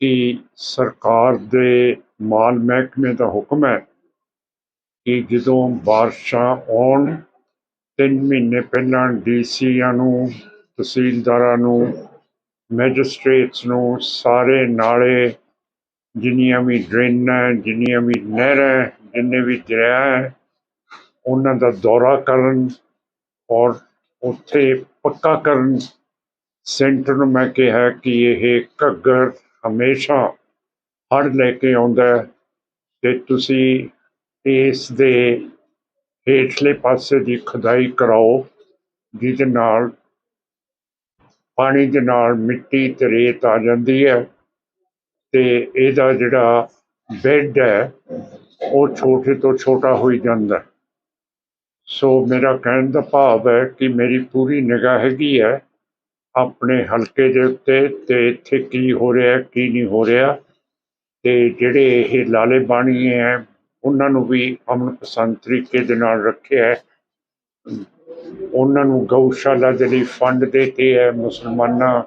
ਕਿ ਸਰਕਾਰ ਦੇ ਮਾਲ ਮਹਿਕਮੇ ਦਾ ਹੁਕਮ ਹੈ ਕਿ ਜਦੋਂ ਬਾਰਿਸ਼ਾਂ ਆਉਣ, ਤਿੰਨ ਮਹੀਨੇ ਪਹਿਲਾਂ ਡੀਸੀਆਂ ਨੂੰ, ਤਹਿਸੀਲਦਾਰਾਂ ਨੂੰ, ਮੈਜਿਸਟ੍ਰੇਟਸ ਨੂੰ, ਸਾਰੇ ਨਾਲੇ ਜਿੰਨੀਆਂ ਵੀ ਡਰੇਨਾਂ ਜਿੰਨੀਆਂ ਵੀ ਨਹਿਰਾਂ ਜਿੰਨੇ ਵੀ ਦਰਿਆ ਹੈ, ਉਹਨਾਂ ਦਾ ਦੌਰਾ ਕਰਨ ਔਰ ਉੱਥੇ ਪੱਕਾ ਕਰਨ। ਸੈਂਟਰ ਨੂੰ ਮੈਂ ਕਿਹਾ ਕਿ ਇਹ ਘੱਗਰ ਹਮੇਸ਼ਾ ਹੜ੍ਹ ਲੈ ਕੇ ਆਉਂਦਾ ਹੈ ਤੇ ਤੁਸੀਂ ਇਸ ਦੇ ਹੇਠਲੇ ਪਾਸੇ ਦੀ ਖੁਦਾਈ ਕਰਾਓ, ਜਿਹਦੇ ਨਾਲ ਪਾਣੀ ਦੇ ਨਾਲ ਮਿੱਟੀ ਤੇ ਰੇਤ ਆ ਜਾਂਦੀ ਹੈ ਤੇ ਇਹਦਾ ਜਿਹੜਾ ਬੈੱਡ ਹੈ, ਉਹ ਛੋਟੇ ਤੋਂ ਛੋਟਾ ਹੋਈ ਜਾਂਦਾ ਸੋ ਮੇਰਾ ਕਹਿਣ ਦਾ ਭਾਵ ਹੈ ਕਿ ਮੇਰੀ ਪੂਰੀ ਨਿਗਾਹ ਹੈਗੀ ਹੈ ਆਪਣੇ ਹਲਕੇ ਦੇ ਉੱਤੇ ਤੇ ਇੱਥੇ ਕੀ ਹੋ ਰਿਹਾ, ਕੀ ਨਹੀਂ ਹੋ ਰਿਹਾ ਤੇ ਜਿਹੜੇ ਇਹ ਲਾਲੇ ਬਾਣੀ ਹੈ, ਉਹਨਾਂ ਨੂੰ ਵੀ ਅਮਨ ਪਸੰਦ ਤਰੀਕੇ ਦੇ ਨਾਲ ਰੱਖਿਆ ਹੈ। ਉਹਨਾਂ ਨੂੰ ਗਊਸ਼ਾਲਾ ਦੇ ਲਈ ਫੰਡ ਦੇਤੇ ਹੈ, ਮੁਸਲਮਾਨਾਂ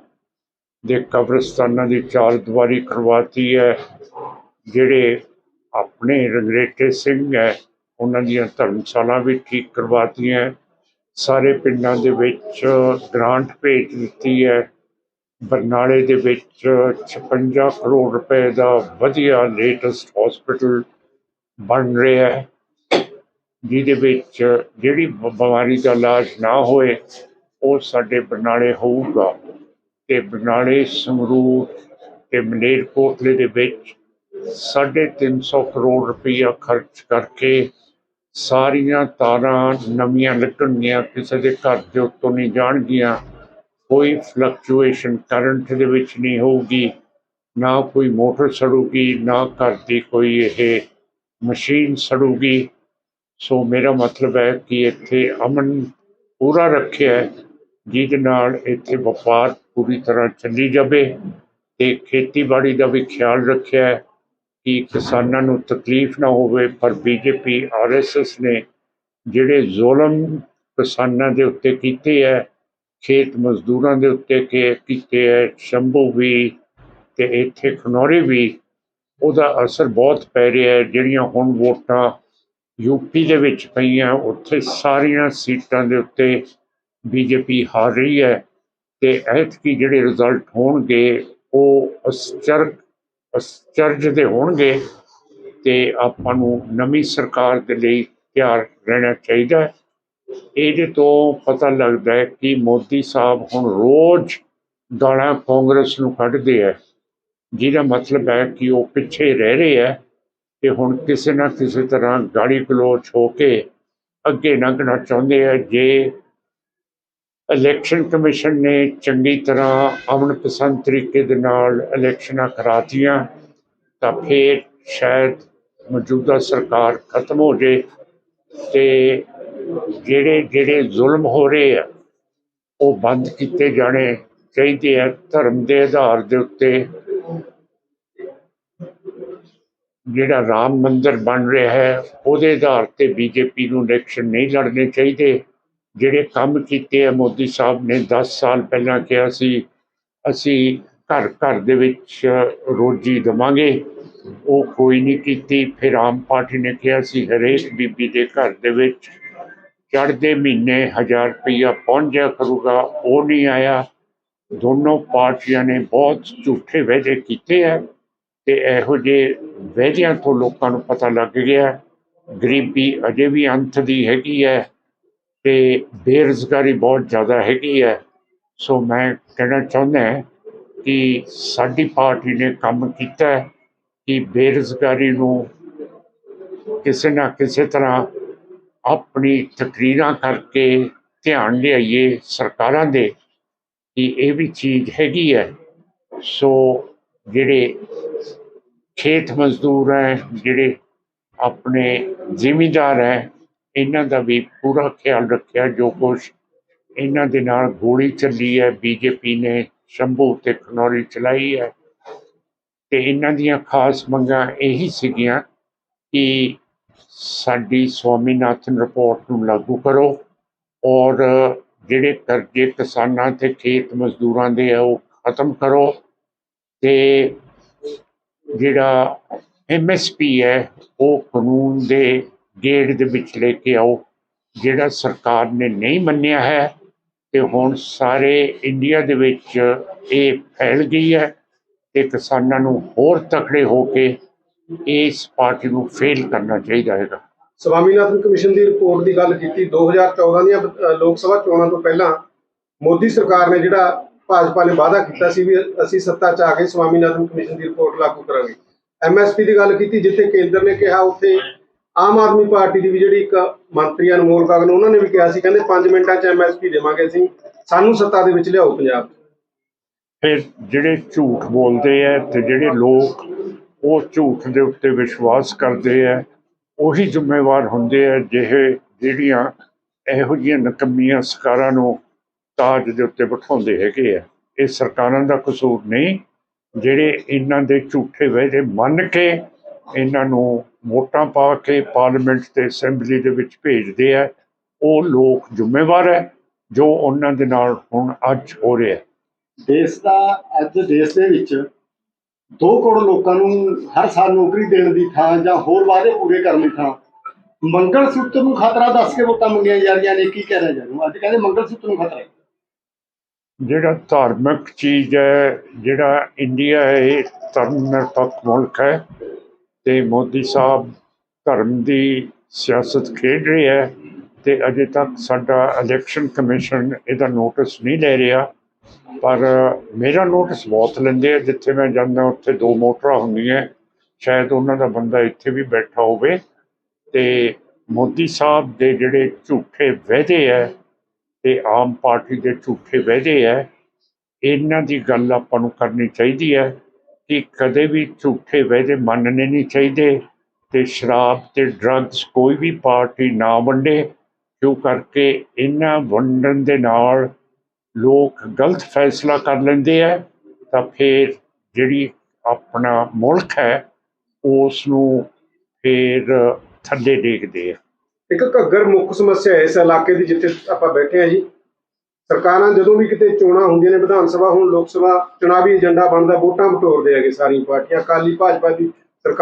ਦੇ ਕਬਰਸਤਾਨਾਂ ਦੀ ਚਾਰ ਦੀਵਾਰੀ ਕਰਵਾਤੀ ਹੈ। ਜਿਹੜੇ ਆਪਣੇ ਰੰਗਰੇਟੇ ਸਿੰਘ ਹੈ, ਉਹਨਾਂ ਦੀਆਂ ਧਰਮਸ਼ਾਲਾ ਵੀ ਠੀਕ ਕਰਵਾਤੀਆਂ ਸਾਰੇ ਪਿੰਡਾਂ ਦੇ ਵਿੱਚ ਗ੍ਰਾਂਟ ਭੇਜ ਦਿੱਤੀ ਹੈ। ਬਰਨਾਲੇ ਦੇ ਵਿੱਚ 56 ਕਰੋੜ ਰੁਪਏ ਦਾ ਵਧੀਆ ਲੇਟੈਸਟ ਹਸਪੀਟਲ ਬਣ ਰਿਹਾ ਹੈ। ਜਿਹਦੇ ਵਿੱਚ ਜਿਹੜੀ ਬ- ਬਿਮਾਰੀ ਦਾ ਇਲਾਜ ਨਾ ਹੋਏ, ਉਹ ਸਾਡੇ ਬਰਨਾਲੇ ਹੋਊਗਾ। ਤੇ ਬਰਨਾਲੇ, ਸੰਗਰੂਰ ਤੇ ਮਲੇਰਕੋਟਲੇ ਦੇ ਵਿੱਚ ਸਾਢੇ ਤਿੰਨ ਸੌ ਕਰੋੜ ਰੁਪਈਆ ਖਰਚ ਕਰਕੇ ਸਾਰੀਆਂ ਤਾਰਾਂ ਨਵੀਆਂ ਲੱਗਣਗੀਆਂ ਕਿਸੇ ਦੇ ਘਰ ਦੇ ਉੱਤੋਂ ਨਹੀਂ ਜਾਣਗੀਆਂ। ਕੋਈ ਫਲਕਚੁਏਸ਼ਨ ਕਰੰਟ ਦੇ ਵਿੱਚ ਨਹੀਂ ਹੋਊਗੀ, ਨਾ ਕੋਈ ਮੋਟਰ ਸੜੂਗੀ, ਨਾ ਘਰ ਦੀ ਕੋਈ ਇਹ ਮਸ਼ੀਨ ਸੜੂਗੀ। ਸੋ ਮੇਰਾ ਮਤਲਬ ਹੈ ਕਿ ਇੱਥੇ ਅਮਨ ਪੂਰਾ ਰੱਖਿਆ ਹੈ, ਜਿਹਦੇ ਨਾਲ ਇੱਥੇ ਵਪਾਰ ਪੂਰੀ ਤਰ੍ਹਾਂ ਚੱਲੀ ਜਾਵੇ ਤੇ ਖੇਤੀਬਾੜੀ ਦਾ ਵੀ ਖਿਆਲ ਰੱਖਿਆ ਹੈ। ਕਿ ਕਿਸਾਨਾਂ ਨੂੰ ਤਕਲੀਫ ਨਾ ਹੋਵੇ, ਪਰ ਬੀਜੇਪੀ ਆਰਐਸਐਸ ਨੇ ਜਿਹੜੇ ਜ਼ੁਲਮ ਕਿਸਾਨਾਂ ਦੇ ਉੱਤੇ ਕੀਤੇ ਹੈ ਖੇਤ ਮਜ਼ਦੂਰਾਂ ਦੇ ਉੱਤੇ ਕੀ- ਕੀਤੇ ਹੈ ਸ਼ੰਭੂ ਵੀ ਤੇ ਇੱਥੇ ਖਨੌਰੀ ਵੀ, ਉਹਦਾ ਅਸਰ ਬਹੁਤ ਪੈ ਰਿਹਾ ਹੈ ਜਿਹੜੀਆਂ ਹੁਣ ਵੋਟਾਂ ਯੂਪੀ ਦੇ ਵਿੱਚ ਪਈਆਂ, ਉੱਥੇ ਸਾਰੀਆਂ ਸੀਟਾਂ ਦੇ ਉੱਤੇ ਬੀਜੇਪੀ ਹਾਰ ਰਹੀ ਹੈ ਤੇ ਐਤਕੀ ਜਿਹੜੇ ਰਿਜ਼ਲਟ ਹੋਣਗੇ, ਉਹ ਅਸਚਰਕ ਅਸਚਰਜ ਦੇ ਹੋਣਗੇ ਤੇ ਆਪਾਂ ਨੂੰ ਨਵੀਂ ਸਰਕਾਰ ਦੇ ਲਈ ਤਿਆਰ ਰਹਿਣਾ ਚਾਹੀਦਾ ਹੈ। ਇਹਦੇ ਤੋਂ ਪਤਾ ਲੱਗਦਾ ਹੈ ਕਿ ਮੋਦੀ ਸਾਹਿਬ ਹੁਣ ਰੋਜ਼ ਗਾਲਾਂ ਕਾਂਗਰਸ ਨੂੰ ਕੱਢਦੇ ਹੈ ਜਿਹਦਾ ਮਤਲਬ ਹੈ ਕਿ ਉਹ ਪਿੱਛੇ ਰਹਿ ਰਹੇ ਹੈ ਤੇ ਹੁਣ ਕਿਸੇ ਨਾ ਕਿਸੇ ਤਰ੍ਹਾਂ ਗਾੜੀ ਗਲੋਚ ਹੋ ਕੇ ਅੱਗੇ ਲੰਘਣਾ ਚਾਹੁੰਦੇ ਹੈ ਜੇ ਇਲੈਕਸ਼ਨ ਕਮਿਸ਼ਨ ਨੇ ਚੰਗੀ ਤਰ੍ਹਾਂ ਅਮਨ ਪਸੰਦ ਤਰੀਕੇ ਦੇ ਨਾਲ ਇਲੈਕਸ਼ਨਾਂ ਕਰਾਤੀਆਂ, ਤਾਂ ਫਿਰ ਸ਼ਾਇਦ ਮੌਜੂਦਾ ਸਰਕਾਰ ਖਤਮ ਹੋ ਜੇ ਤੇ ਜਿਹੜੇ ਜਿਹੜੇ ਜ਼ੁਲਮ ਹੋ ਰਹੇ ਆ, ਉਹ ਬੰਦ ਕੀਤੇ ਜਾਣੇ ਚਾਹੀਦੇ ਆ ਧਰਮ ਦੇ ਆਧਾਰ ਦੇ ਉੱਤੇ। ਜਿਹੜਾ ਰਾਮ ਮੰਦਿਰ ਬਣ ਰਿਹਾ ਹੈ, ਉਹਦੇ ਆਧਾਰ ਤੇ ਬੀਜੇਪੀ ਨੂੰ ਇਲੈਕਸ਼ਨ ਨਹੀਂ ਲੜਨੇ ਚਾਹੀਦੇ। ਜਿਹੜੇ ਕੰਮ ਕੀਤੇ ਆ ਮੋਦੀ ਸਾਹਿਬ ਨੇ 10 ਸਾਲ ਪਹਿਲਾਂ ਕਿਹਾ ਸੀ, ਅਸੀਂ ਘਰ ਘਰ ਦੇ ਵਿੱਚ ਰੋਜੀ ਦੇਵਾਂਗੇ। ਉਹ ਕੋਈ ਨਹੀਂ ਕੀਤੀ। ਫਿਰ ਆਮ ਪਾਰਟੀ ਨੇ ਕਿਹਾ ਸੀ, ਹਰੇਕ ਬੀਬੀ ਦੇ ਘਰ ਦੇ ਵਿੱਚ ਚੜ੍ਹਦੇ ਮਹੀਨੇ 1000 ਰੁਪਈਆ ਪਹੁੰਚ ਜਾ ਕਰੂਗਾ। ਉਹ ਨਹੀਂ ਆਇਆ। ਦੋਨੋਂ ਪਾਰਟੀਆਂ ਨੇ ਬਹੁਤ ਝੂਠੇ ਵਾਅਦੇ ਕੀਤੇ ਆ ਤੇ ਇਹੋ ਜਿਹੇ ਵਾਅਦਿਆਂ ਤੋਂ ਲੋਕਾਂ ਨੂੰ ਪਤਾ ਲੱਗ ਗਿਆ। ਗਰੀਬੀ ਅਜੇ ਵੀ ਅੰਤ ਦੀ ਹੈਗੀ ਹੈ। ਤੇ ਬੇਰੁਜ਼ਗਾਰੀ ਬਹੁਤ ਜ਼ਿਆਦਾ ਹੈਗੀ ਹੈ। ਸੋ ਮੈਂ ਕਹਿਣਾ ਚਾਹੁੰਦਾ ਕਿ ਸਾਡੀ ਪਾਰਟੀ ਨੇ ਕੰਮ ਕੀਤਾ ਕਿ ਬੇਰੁਜ਼ਗਾਰੀ ਨੂੰ ਕਿਸੇ ਨਾ ਕਿਸੇ ਤਰ੍ਹਾਂ ਆਪਣੀ ਤਕਰੀਰਾਂ ਕਰਕੇ ਧਿਆਨ ਲਿਆਈਏ ਸਰਕਾਰਾਂ ਦੇ ਕਿ ਇਹ ਵੀ ਚੀਜ਼ ਹੈਗੀ ਹੈ। ਸੋ ਜਿਹੜੇ ਖੇਤ ਮਜ਼ਦੂਰ ਹੈ, ਜਿਹੜੇ ਆਪਣੇ ਜ਼ਿਮੀਂਦਾਰ ਹੈ ਇਹਨਾਂ ਦਾ ਵੀ ਪੂਰਾ ਖਿਆਲ ਰੱਖਿਆ, ਜੋ ਕੁਛ ਇਹਨਾਂ ਦੇ ਨਾਲ ਗੋਲੀ ਚੱਲੀ ਹੈ, ਬੀਜੇਪੀ ਨੇ ਸ਼ੰਭੂ ਤੇ ਖਨੌਰੀ ਚਲਾਈ ਹੈ। ਤੇ ਇਹਨਾਂ ਦੀਆਂ ਖਾਸ ਮੰਗਾਂ ਇਹੀ ਸੀਗੀਆਂ ਕਿ ਸਾਡੀ ਸਵਾਮੀਨਾਥਨ ਰਿਪੋਰਟ ਨੂੰ ਲਾਗੂ ਕਰੋ ਔਰ ਜਿਹੜੇ ਕਰਜ਼ੇ ਕਿਸਾਨਾਂ ਤੇ ਖੇਤ ਮਜ਼ਦੂਰਾਂ ਦੇ ਆ, ਉਹ ਖਤਮ ਕਰੋ। ਤੇ ਜਿਹੜਾ ਐਮਐਸਪੀ ਹੈ, ਉਹ ਕਾਨੂੰਨ ਦੇ ਗੇੜ ਦੇ ਵਿੱਚ ਲੈ ਕੇ ਆਓ। ਜਿਹੜਾ ਸਰਕਾਰ ਨੇ ਨਹੀਂ ਮੰਨਿਆ ਹੈ, ਤੇ ਹੁਣ ਸਾਰੇ ਇੰਡੀਆ ਦੇ ਵਿੱਚ ਇਹ ਫੈਲ ਗਈ ਹੈ ਤੇ ਕਿਸਾਨਾਂ ਨੂੰ ਹੋਰ ਤਕੜੇ ਹੋ ਕੇ ਇਸ ਪਾਰਟੀ ਨੂੰ ਫੇਲ ਕਰਨਾ ਚਾਹੀਦਾ ਹੈਗਾ। ਸਵਾਮੀਨਾਥਨ ਕਮਿਸ਼ਨ ਦੀ ਰਿਪੋਰਟ ਦੀ ਗੱਲ ਕੀਤੀ 2014 ਦੀਆਂ ਲੋਕ ਸਭਾ ਚੋਣਾਂ ਤੋਂ ਪਹਿਲਾਂ ਮੋਦੀ ਸਰਕਾਰ ਨੇ ਜਿਹੜਾ ਭਾਜਪਾ ਨੇ ਵਾਅਦਾ ਕੀਤਾ ਸੀ ਵੀ ਅਸੀਂ ਸੱਤਾ 'ਚ ਆ ਕੇ ਸਵਾਮੀਨਾਥਨ ਕਮਿਸ਼ਨ ਦੀ ਰਿਪੋਰਟ ਲਾਗੂ ਕਰਾਂਗੇ। ਐਮਐਸਪੀ ਦੀ ਗੱਲ ਕੀਤੀ, ਜਿੱਥੇ ਕੇਂਦਰ ਨੇ ਕਿਹਾ ਉੱਥੇ ਆਮ ਆਦਮੀ ਪਾਰਟੀ ਦੀ ਵੀ ਜਿਹੜੀ ਇੱਕ ਮੰਤਰੀ ਆ ਅਨਮੋਲ ਗਗਨ ਉਹਨਾਂ ਨੇ ਵੀ ਕਿਹਾ ਸੀ, ਕਹਿੰਦੇ 5 ਮਿੰਟਾਂ 'ਚ ਐਮਐਸਪੀ ਦੇਵਾਂਗੇ ਅਸੀਂ, ਸਾਨੂੰ ਸੱਤਾ ਦੇ ਵਿੱਚ ਲਿਆਓ ਪੰਜਾਬ। ਫਿਰ ਜਿਹੜੇ ਝੂਠ ਬੋਲਦੇ ਆ ਤੇ ਜਿਹੜੇ ਲੋਕ ਉਹ ਝੂਠ ਦੇ ਉੱਤੇ ਵਿਸ਼ਵਾਸ ਕਰਦੇ ਆ ਉਹੀ ਜ਼ਿੰਮੇਵਾਰ ਹੁੰਦੇ ਆ ਜਿਹੇ ਜਿਹੜੀਆਂ ਇਹੋ ਜਿਹੀਆਂ ਨਕਮੀਆਂ ਸਰਕਾਰਾਂ ਨੂੰ ਤਾਜ ਦੇ ਉੱਤੇ ਬਿਠਾਉਂਦੇ ਹੈਗੇ ਆ ਇਹ ਸਰਕਾਰਾਂ ਦਾ ਕਸੂਰ ਨਹੀਂ, ਜਿਹੜੇ ਇਹਨਾਂ ਦੇ ਝੂਠੇ ਵਾਅਦੇ ਮੰਨ ਕੇ ਇਹਨਾਂ ਨੂੰ ਵੋਟਾਂ ਪਾ ਕੇ ਪਾਰਲੀਮੈਂਟ ਤੇ ਅਸੈਂਬਲੀ ਦੇ ਵਿੱਚ ਭੇਜਦੇ ਆ ਉਹ ਲੋਕ ਜ਼ਿੰਮੇਵਾਰ ਹੈ ਜੋ ਉਹਨਾਂ ਦੇ ਨਾਲ ਹੁਣ ਅੱਜ ਹੋ ਰਿਹਾ ਹੈ। ਦੇਸ਼ ਦਾ ਅੱਜ ਦੇਸ਼ ਦੇ ਵਿੱਚ 2 ਕਰੋੜ ਲੋਕਾਂ ਨੂੰ ਹਰ ਸਾਲ ਨੌਕਰੀ ਦੇਣ ਦੀ ਥਾਂ ਜਾਂ ਹੋਰ ਵਾਅਦੇ ਪੂਰੇ ਕਰਨ ਦੀ ਥਾਂ ਮੰਗਲ ਸੂਤਰ ਨੂੰ ਖਤਰਾ ਦੱਸ ਕੇ ਵੋਟਾਂ ਮੰਗੀਆਂ ਜਾ ਰਹੀਆਂ ਨੇ ਕੀ ਕਹਿ ਰਿਹਾ ਜਾਨੂੰ ਅੱਜ ਕਹਿੰਦੇ ਮੰਗਲ ਸੂਤਰ ਨੂੰ ਖਤਰਾ ਜਿਹੜਾ ਧਾਰਮਿਕ ਚੀਜ਼ ਹੈ ਜਿਹੜਾ ਇੰਡੀਆ ਹੈ ਇਹ ਧਰਮ ਨਿਰਪੱਖ ਮੁਲਕ ਹੈ। ਤੇ ਮੋਦੀ ਸਾਹਿਬ ਧਰਮ ਦੀ ਸਿਆਸਤ ਖੇਡ ਰਹੇ ਹੈ ਤੇ ਅਜੇ ਤੱਕ ਸਾਡਾ ਇਲੈਕਸ਼ਨ ਕਮਿਸ਼ਨ ਇਹਦਾ ਨੋਟਿਸ ਨਹੀਂ ਲੈ ਰਿਹਾ। ਪਰ ਮੇਰਾ ਨੋਟਿਸ ਬਹੁਤ ਲੈਂਦੇ ਆ, ਜਿੱਥੇ ਮੈਂ ਜਾਂਦਾ ਉੱਥੇ ਦੋ ਮੋਟਰਾਂ ਹੁੰਦੀਆਂ। ਸ਼ਾਇਦ ਉਹਨਾਂ ਦਾ ਬੰਦਾ ਇੱਥੇ ਵੀ ਬੈਠਾ ਹੋਵੇ। ਤੇ ਮੋਦੀ ਸਾਹਿਬ ਦੇ ਜਿਹੜੇ ਝੂਠੇ ਵਾਅਦੇ ਹੈ ਤੇ ਆਮ ਪਾਰਟੀ ਦੇ ਝੂਠੇ ਵਾਅਦੇ ਹੈ, ਇਹਨਾਂ ਦੀ ਗੱਲ ਆਪਾਂ ਨੂੰ ਕਰਨੀ ਚਾਹੀਦੀ ਹੈ। ਕਿ ਕਦੇ ਵੀ ਝੂਠੇ ਵਾਅਦੇ ਮੰਨਣੇ ਨਹੀਂ ਚਾਹੀਦੇ ਤੇ ਸ਼ਰਾਬ ਤੇ ਡਰੱਗਸ ਕੋਈ ਵੀ ਪਾਰਟੀ ਨਾ ਵੰਡੇ। ਕਿਉਂ ਕਰਕੇ ਇਹਨਾਂ ਵੰਡਣ ਦੇ ਨਾਲ ਲੋਕ ਗਲਤ ਫੈਸਲਾ ਕਰ ਲੈਂਦੇ ਆ, ਤਾਂ ਫਿਰ ਜਿਹੜੀ ਆਪਣਾ ਮੁਲਕ ਹੈ ਉਸ ਨੂੰ ਫਿਰ ਥੱਲੇ ਡੇਗਦੇ ਆ। ਇੱਕ ਘੱਗਰ ਮੁੱਖ ਸਮੱਸਿਆ ਇਸ ਇਲਾਕੇ ਦੀ ਜਿੱਥੇ ਆਪਾਂ ਬੈਠੇ ਆ ਜੀ। ਸਰਕਾਰਾਂ ਜਦੋਂ ਵੀ ਕਿਤੇ ਚੋਣਾਂ ਹੁੰਦੀਆਂ ਨੇ, ਵਿਧਾਨ ਸਭਾ, ਹੁਣ ਲੋਕ ਸਭਾ, ਚੁਣਾਵੀ ਏਜੰਡਾ ਬਣਦਾ, ਵੋਟਾਂ ਬਟੋਰਦੇ ਹੈਗੇ ਸਾਰੀਆਂ ਪਾਰਟੀਆਂ, ਅਕਾਲੀ, ਭਾਜਪਾ ਦੀ ਸਰਕਾਰ